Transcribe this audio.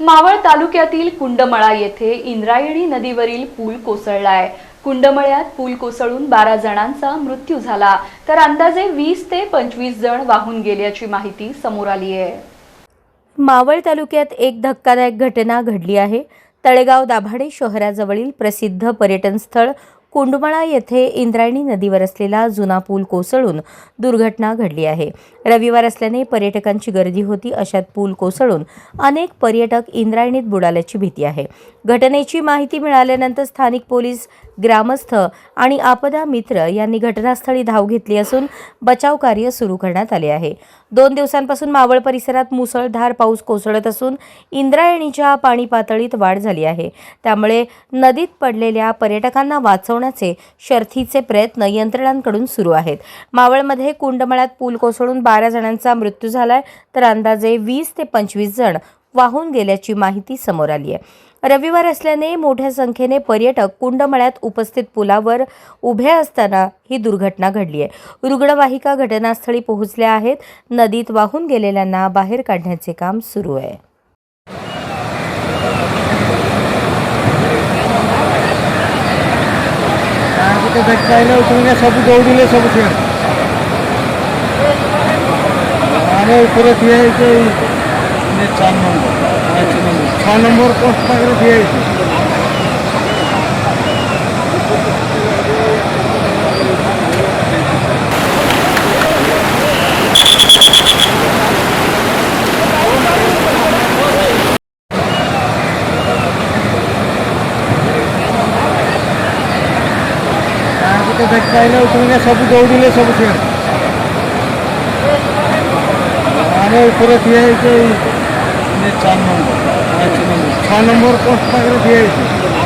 मावळ तालुक्यातील कुंडमळा येथे इंद्रायणी नदीवरील पूल कोसळलाय. कुंडमळ्यात पूल कोसळून बारा जणांचा मृत्यू झाला. तर अंदाजे वीस ते पंचवीस जण वाहून गेल्याची माहिती समोर आली आहे. मावळ तालुक्यात एक धक्कादायक घटना घडली आहे. तळेगाव दाभाडे शहराजवळील प्रसिद्ध पर्यटन स्थळ कुंडमळा येथे इंद्रायणी नदीवर असलेला जुना पूल कोसळून दुर्घटना घडली आहे. रविवार असल्याने पर्यटकांची गर्दी होती अशात पूल कोसळून अनेक पर्यटक इंद्रायणीत बुडाल्याची भीती आहे. घटनेची माहिती मिळाल्यानंतर स्थानिक पोलीस ग्रामस्थ आणि आपदा मित्र यांनी घटनास्थळी धाव घेतली असून बचाव कार्य सुरू करण्यात आले आहे. दोन दिवसांपासून मावळ परिसरात मुसळधार पाऊस कोसळत असून इंद्रायणीच्या पाणी पातळीत वाढ झाली आहे. त्यामुळे नदीत पडलेल्या पर्यटकांना वाचवण्याचे शर्थीचे प्रयत्न यंत्रणांकडून सुरू आहेत. मावळमध्ये कुंडमळ्यात पूल कोसळून बारा जणांचा मृत्यू झालाय तर अंदाजे वीस ते पंचवीस जण वाहून गेल्याची माहिती समोर आली आहे. रविवार असल्याने मोठ्या संख्येने पर्यटक कुंडमळ्यात उपस्थित पुलावर उभे असताना ही दुर्घटना घडली आहे. रुग्णवाहिका घटनास्थळी पोहोचल्या आहेत. नदीत वाहून गेलेल्यांना बाहेर काढण्याचे काम सुरू आहे. ଗୋଟେ ଦେଖାଇଲେ ଉଠୁନି ସବୁ ଦୌଡ଼ିଲେ ସବୁ ଠିଆ ଆମେ ଉପରେ ଠିଆ ହେଇଛି ଏଇ ଚାରି ନମ୍ବର ପାଞ୍ଚ ନମ୍ବର ଛଅ ନମ୍ବର ପୋଷ୍ଟ ପାଖରେ ଠିଆ ହେଇଛି ଗୋଟେ ଦେଖାଇଲେ ଉଠୁନି ସବୁ ଦୌଡ଼ିଲେ ସବୁ ଠିଆ ଆମେ ଉପରେ ଠିଆ ହେଇଛି ଏଇ ଚାରି ନମ୍ବର ପାଞ୍ଚ ନମ୍ବର ଛଅ ନମ୍ବର ପୋଷ୍ଟ ପାଖରେ ଠିଆ ହେଇଛି